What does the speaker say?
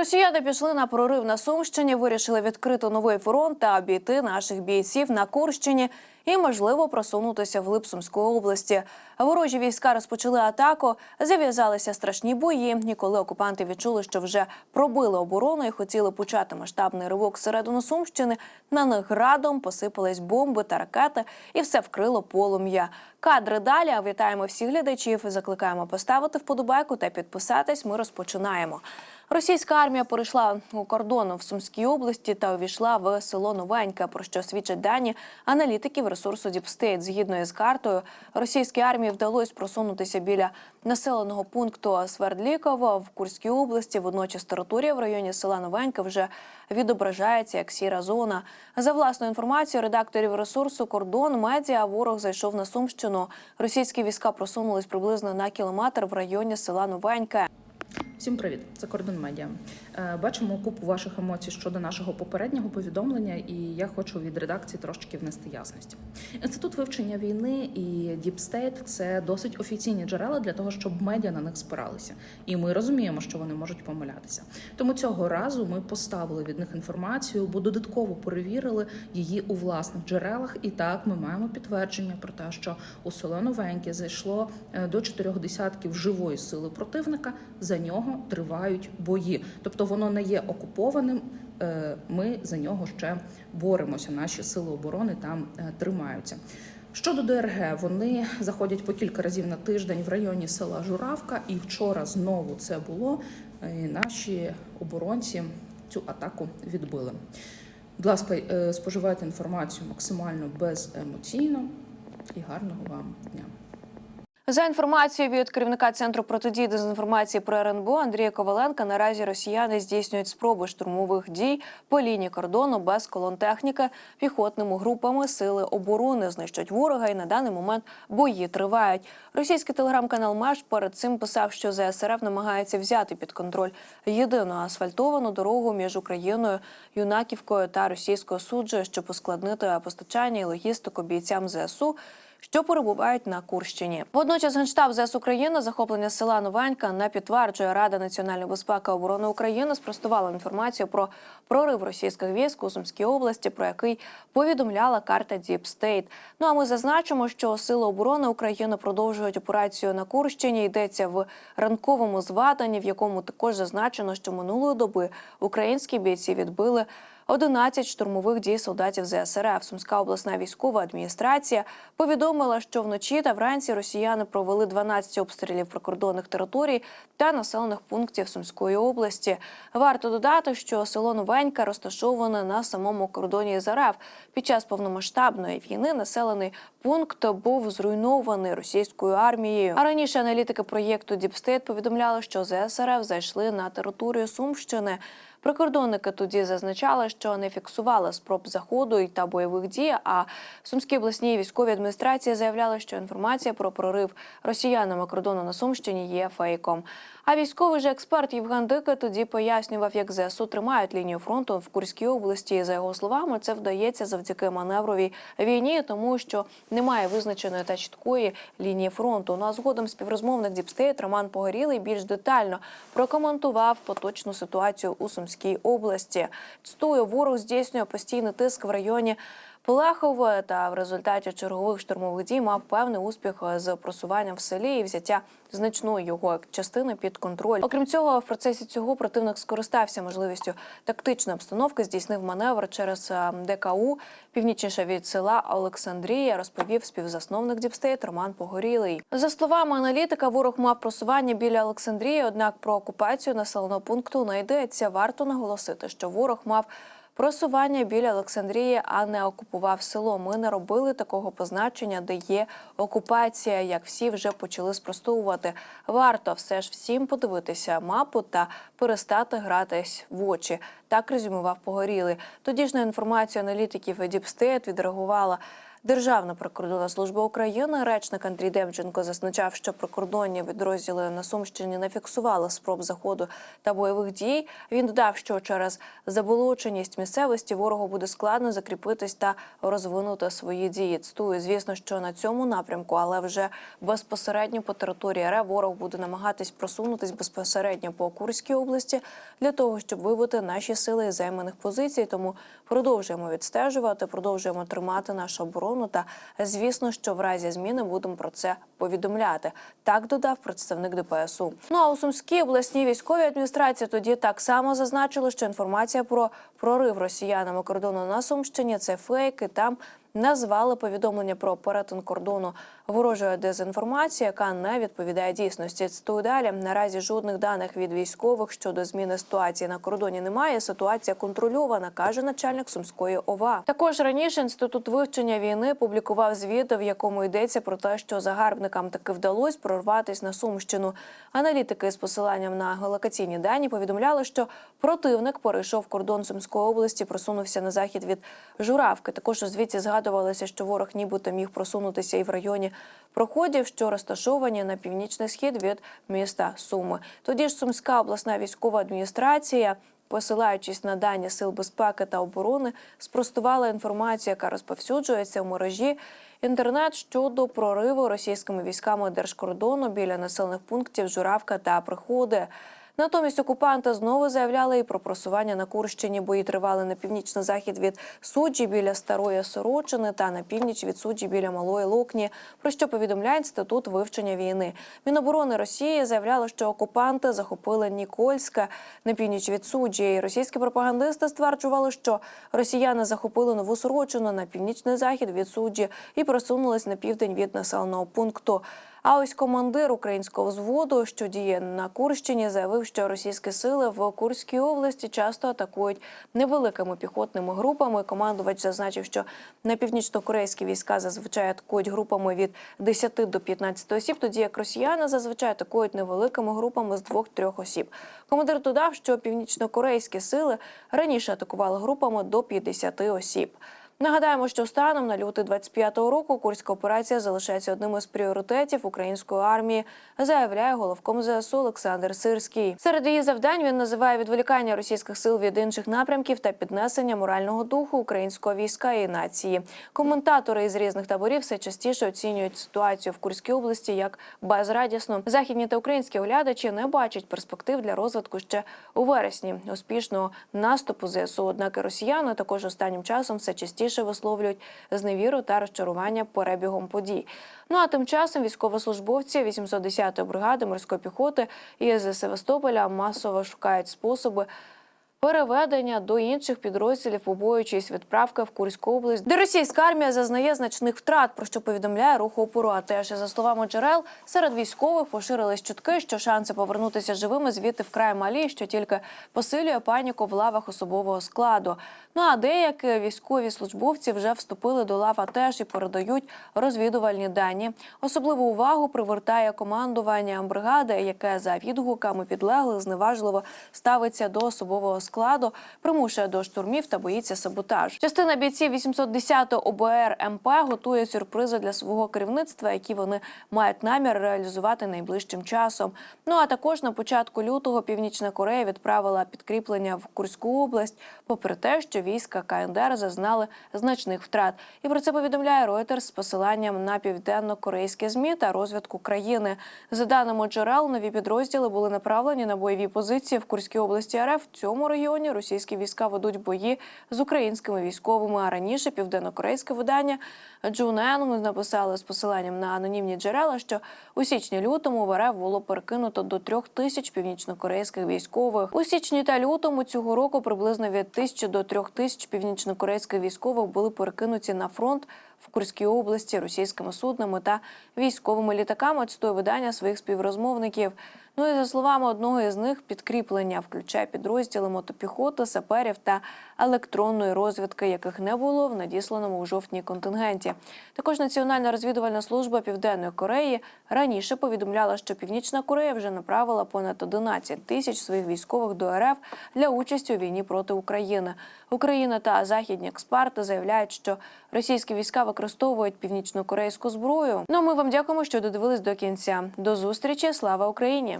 Росіяни пішли на прорив на Сумщині, вирішили відкрити новий фронт та обійти наших бійців на Курщині і, можливо, просунутися в Сумської області. Ворожі війська розпочали атаку, зав'язалися страшні бої. І коли окупанти відчули, що вже пробили оборону і хотіли почати масштабний ривок всередину Сумщини, на них градом посипались бомби та ракети, і все вкрило полум'я. Кадри далі. Вітаємо всіх глядачів. Закликаємо поставити вподобайку та підписатись. Ми розпочинаємо. Російська армія перейшла у кордон в Сумській області та увійшла в село Новеньке, про що свідчать дані аналітиків ресурсу Діпстейт. Згідно із картою, російській армії вдалося просунутися біля населеного пункту Свердліково в Курській області. Водночас територія в районі села Новеньке вже відображається як сіра зона. За власною інформацією редакторів ресурсу Кордон медіа ворог зайшов на Сумщину. Російські війська просунулись приблизно на кілометр в районі села Новеньке. Всім привіт, це кордон медіа. Е, Бачимо купу ваших емоцій щодо нашого попереднього повідомлення, і я хочу від редакції трошки внести ясність. Інститут вивчення війни і Діпстейт це досить офіційні джерела для того, щоб медіа на них спиралися. І ми розуміємо, що вони можуть помилятися. Тому цього разу ми поставили від них інформацію, бо додатково перевірили її у власних джерелах. І так ми маємо підтвердження про те, що у село Новеньке зайшло е, до чотирьох десятків живої сили противника. За нього тривають бої, тобто воно не є окупованим. е, Ми за нього ще боремося. Наші сили оборони там е, тримаються. Щодо ДРГ, вони заходять по кілька разів на тиждень в районі села Журавка, і вчора знову це було. е, і Наші оборонці цю атаку відбили. Будь ласка, споживайте інформацію максимально беземоційно і гарного вам дня. За інформацією від керівника центру протидії дезінформації про РНБО Андрія Коваленка, наразі росіяни здійснюють спроби штурмових дій по лінії кордону без колон техніки, піхотними групами сили оборони знищують ворога, і на даний момент бої тривають. Російський телеграм-канал Меж перед цим писав, що ЗСРФ намагається взяти під контроль єдину асфальтовану дорогу між Україною, Юнаківкою та російською суджею, щоб ускладнити постачання і логістику бійцям ЗСУ що перебувають на Курщині. Водночас генштаб ЗС України захоплення села Новенька не підтверджує Рада національної безпеки і оборони України спростувала інформацію про прорив російських військ у Сумській області, про який повідомляла карта State. Ну а ми зазначимо, що сили оборони України продовжують операцію на Курщині. Йдеться в ранковому зваданні, в якому також зазначено, що минулої доби українські бійці відбили. 11 штурмових дій солдатів ЗСРФ. Сумська обласна військова адміністрація повідомила, що вночі та вранці росіяни провели 12 обстрілів прикордонних територій та населених пунктів Сумської області. Варто додати, що село Новенька розташоване на самому кордоні з. Під час повномасштабної війни населений пункт був зруйнований російською армією. А раніше аналітики проєкту Діпстейт повідомляли, що ЗСРФ зайшли на територію Сумщини. Прикордонники тоді зазначали, що не фіксували спроб заходу і та бойових дій. А в Сумській обласній військовій адміністрації заявляли, що інформація про прорив росіянами кордону на Сумщині є фейком. А військовий же експерт Євген Дика тоді пояснював, як ЗСУ тримають лінію фронту в Курській області. За його словами, це вдається завдяки маневровій війні, тому що немає визначеної та чіткої лінії фронту. Ну а згодом співрозмовник Діпстейт Роман Погорілий більш детально прокоментував поточну ситуацію у Сумській області. Цитую, ворог здійснює постійний тиск в районі. Пелехове та в результаті чергових штурмових дій мав певний успіх з просуванням в селі і взяття значної його частини під контроль. Окрім цього, в процесі цього противник скористався можливістю тактичної обстановки, здійснив маневр через е, ДКУ північніше від села Олександрія. Розповів співзасновник Діпстейт Роман Погорілий. За словами аналітика, ворог мав просування біля Олександрії. Однак про окупацію населеного пункту не йдеться. Варто наголосити, що ворог мав просування біля Олександрії, а не окупував село. Ми не робили такого позначення, де є окупація, як всі вже почали спростовувати. Варто все ж всім подивитися мапу та перестати гратись в очі. Так резюмував Погоріли. Тоді ж на інформацію аналітиків Діпстейт відреагувала Державна прикордонна служба України, речник Андрій Демченко зазначав, що прикордонні відрозділи на Сумщині не фіксували спроб заходу та бойових дій. Він додав, що через заболоченість місцевості ворогу буде складно закріпитись та розвинути свої дії. Цитую, звісно, що на цьому напрямку, але вже безпосередньо по території РФ ворог буде намагатись просунутись безпосередньо по Курській області для того, щоб вибити наші сили із займаних позицій. Тому продовжуємо відстежувати, продовжуємо тримати нашу оборону. Та звісно, що в разі зміни будемо про це повідомляти. Так додав представник ДПСУ. Ну а у Сумській обласній військовій адміністрації тоді так само зазначили, що інформація про прорив росіянами кордону на Сумщині це фейк, і там назвали повідомлення про перетин кордону ворожою дезінформації, яка не відповідає дійсності. Цитую далі. Наразі жодних даних від військових щодо зміни ситуації на кордоні немає. Ситуація контрольована, каже начальник сумської ОВА. Також раніше інститут вивчення війни публікував звіт, в якому йдеться про те, що загарбникам таки вдалося прорватися на Сумщину. Аналітики з посиланням на геолокаційні дані повідомляли, що противник перейшов кордон Сумської області, просунувся на захід від Журавки. Також у звіті згадувалося, що ворог нібито міг просунутися і в районі проходів, що розташовані на північний схід від міста Суми. Тоді ж Сумська обласна військова адміністрація. Посилаючись на дані сил безпеки та оборони, спростувала інформацію, яка розповсюджується в мережі інтернет щодо прориву російськими військами держкордону біля населених пунктів Журавка та Приходи. Натомість окупанти знову заявляли і про просування на Курщині. Бої тривали на північно-захід від суджі біля старої Сорочини та на північ від суджі біля Малої Локні. Про що повідомляє інститут вивчення війни. Міноборони Росії заявляло, що окупанти захопили Нікольське на північ від суджі. Російські пропагандисти стверджували, що росіяни захопили нову Сорочину на північний захід від суджі і просунулись на південь від населеного пункту. А ось командир українського взводу, що діє на Курщині, заявив, що російські сили в Курській області часто атакують невеликими піхотними групами. Командувач зазначив, що на північно-корейські війська зазвичай атакують групами від 10 до 15 осіб, тоді як росіяни зазвичай атакують невеликими групами з 2-3 осіб. Командир додав, що північно-корейські сили раніше атакували групами до 50 осіб. Нагадаємо, що станом на лютий 25-го року курська операція залишається одним із пріоритетів української армії, заявляє головком ЗСУ Олександр Сирський. Серед її завдань він називає відволікання російських сил від інших напрямків та піднесення морального духу українського війська і нації. Коментатори із різних таборів все частіше оцінюють ситуацію в Курській області як безрадісну. Західні та українські оглядачі не бачать перспектив для розвитку ще у вересні успішного наступу ЗСУ. Однак росіяни також останнім часом все частіше висловлюють зневіру та розчарування перебігом подій. Ну а тим часом військовослужбовці 810-ї бригади морської піхоти із Севастополя масово шукають способи. Переведення до інших підрозділів, побоюючись відправки в Курську область, де російська армія зазнає значних втрат, про що повідомляє рух опору. А теж за словами джерел, серед військових поширились чутки, що шанси повернутися живими звідти вкрай малі, що тільки посилює паніку в лавах особового складу. Ну а деякі військові службовці вже вступили до лав АТЕШ і передають розвідувальні дані. Особливу увагу привертає командування бригади, яке за відгуками підлеглих зневажливо ставиться до особового складу, примушує до штурмів та боїться саботаж. Частина бійців 810 ОБР МП готує сюрпризи для свого керівництва, які вони мають намір реалізувати найближчим часом. Ну а також на початку лютого Північна Корея відправила підкріплення в Курську область, попри те, що війська КНДР зазнали значних втрат. І про це повідомляє Reuters з посиланням на південно-корейські змі та розвідку країни. За даними джерел, нові підрозділи були направлені на бойові позиції в Курській області РФ. В цьому регіоні російські війська ведуть бої з українськими військовими. А раніше південно-корейське видання Джунен написали з посиланням на анонімні джерела, що у січні-лютому в РФ було перекинуто до трьох тисяч північнокорейських військових. У січні та лютому цього року приблизно від тисячі до трьох тисяч північнокорейських військових були перекинуті на фронт в Курській області російськими суднами та військовими літаками. Цитує видання своїх співрозмовників. Ну і за словами одного із них, підкріплення включає підрозділи мотопіхоти, саперів та електронної розвідки, яких не було в надісланому у жовтні контингенті. Також Національна розвідувальна служба Південної Кореї раніше повідомляла, що Північна Корея вже направила понад 11 тисяч своїх військових до РФ для участі у війні проти України. Україна та західні експерти заявляють, що російські війська використовують північно-корейську зброю. Ну а ми вам дякуємо, що додивились до кінця. До зустрічі. Слава Україні!